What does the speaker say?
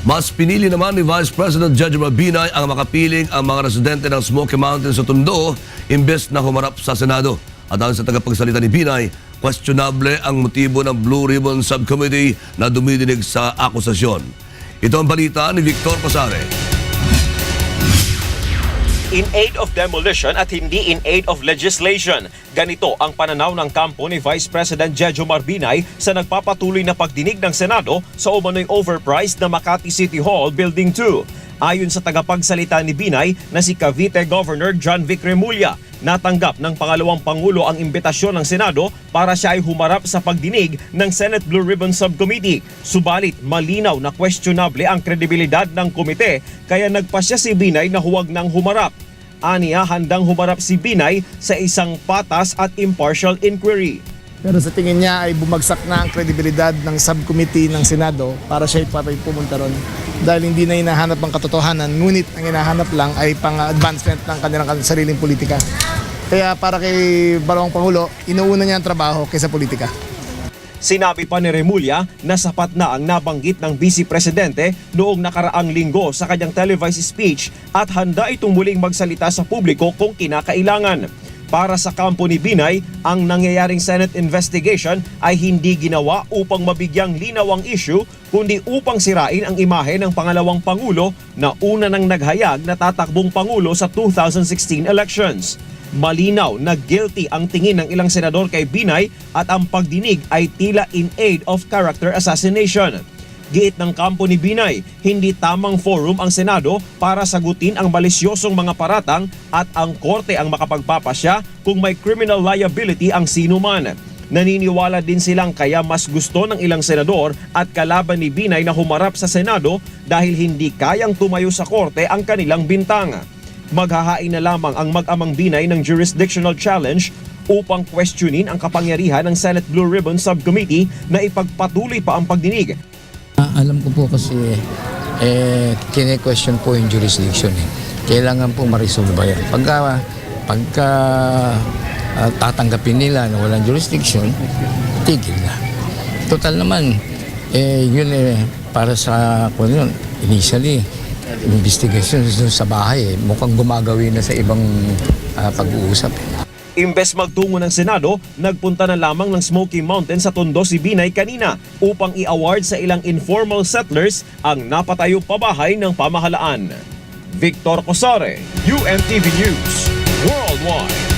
Mas pinili naman ni Vice President Judge Mabinay ang makapiling ang mga residente ng Smoky Mountains sa Tondo imbes na humarap sa Senado. At ayon sa tagapagsalita ni Binay, questionable ang motibo ng Blue Ribbon Subcommittee na dumidinig sa akusasyon. Ito ang balita ni Victor Pasare. In aid of demolition at hindi in aid of legislation. Ganito ang pananaw ng kampo ni Vice President Jejo Marbinay sa nagpapatuloy na pagdinig ng Senado sa umano'y overpriced na Makati City Hall Building 2. Ayon sa tagapagsalita ni Binay na si Cavite Governor John Vic Remulla, natanggap ng pangalawang Pangulo ang imbitasyon ng Senado para siya ay humarap sa pagdinig ng Senate Blue Ribbon Subcommittee. Subalit malinaw na questionable ang kredibilidad ng komite kaya nagpasya si Binay na huwag nang humarap. Aniya handang humarap si Binay sa isang patas at impartial inquiry. Pero sa tingin niya ay bumagsak na ang kredibilidad ng subcommittee ng Senado para siya ay pumunta ron. Dahil hindi na hinahanap ang katotohanan, ngunit ang hinahanap lang ay pang-advancement ng kanilang sariling politika. Kaya para kay Barong Pangulo, inuuna niya ang trabaho kaysa politika. Sinabi pa ni Remulla na sapat na ang nabanggit ng Vice Presidente noong nakaraang linggo sa kanyang televised speech at handa itong muling magsalita sa publiko kung kinakailangan. Para sa kampo ni Binay, ang nangyayaring Senate investigation ay hindi ginawa upang mabigyang linaw ang issue kundi upang sirain ang imahe ng pangalawang Pangulo na una nang naghayag na tatakbong Pangulo sa 2016 elections. Malinaw na guilty ang tingin ng ilang senador kay Binay at ang pagdinig ay tila in aid of character assassination. Giit ng kampo ni Binay, hindi tamang forum ang Senado para sagutin ang malisyosong mga paratang at ang korte ang makapagpapasya kung may criminal liability ang sino man. Naniniwala din silang kaya mas gusto ng ilang senador at kalaban ni Binay na humarap sa Senado dahil hindi kayang tumayo sa korte ang kanilang bintang. Maghahain na lamang ang mag-amang Binay ng jurisdictional challenge upang questionin ang kapangyarihan ng Senate Blue Ribbon Subcommittee na ipagpatuloy pa ang pagdinig alam ko po kasi eh, kine-question po yung jurisdiction eh. Kailangan po ma-resolve yan. Pagka, pagka ah, tatanggapin nila na walang jurisdiction, tigil na. Total naman, eh, yun eh, para sa, kung yun, initially, investigation sa bahay eh. Mukhang gumagawi na sa ibang ah, pag-uusap eh. Imbes magtungo ng Senado, nagpunta na lamang ng Smoky Mountain sa Tondo si Binay kanina upang i-award sa ilang informal settlers ang napatayong pabahay ng pamahalaan. Victor Cosare, UNTV News, Worldwide.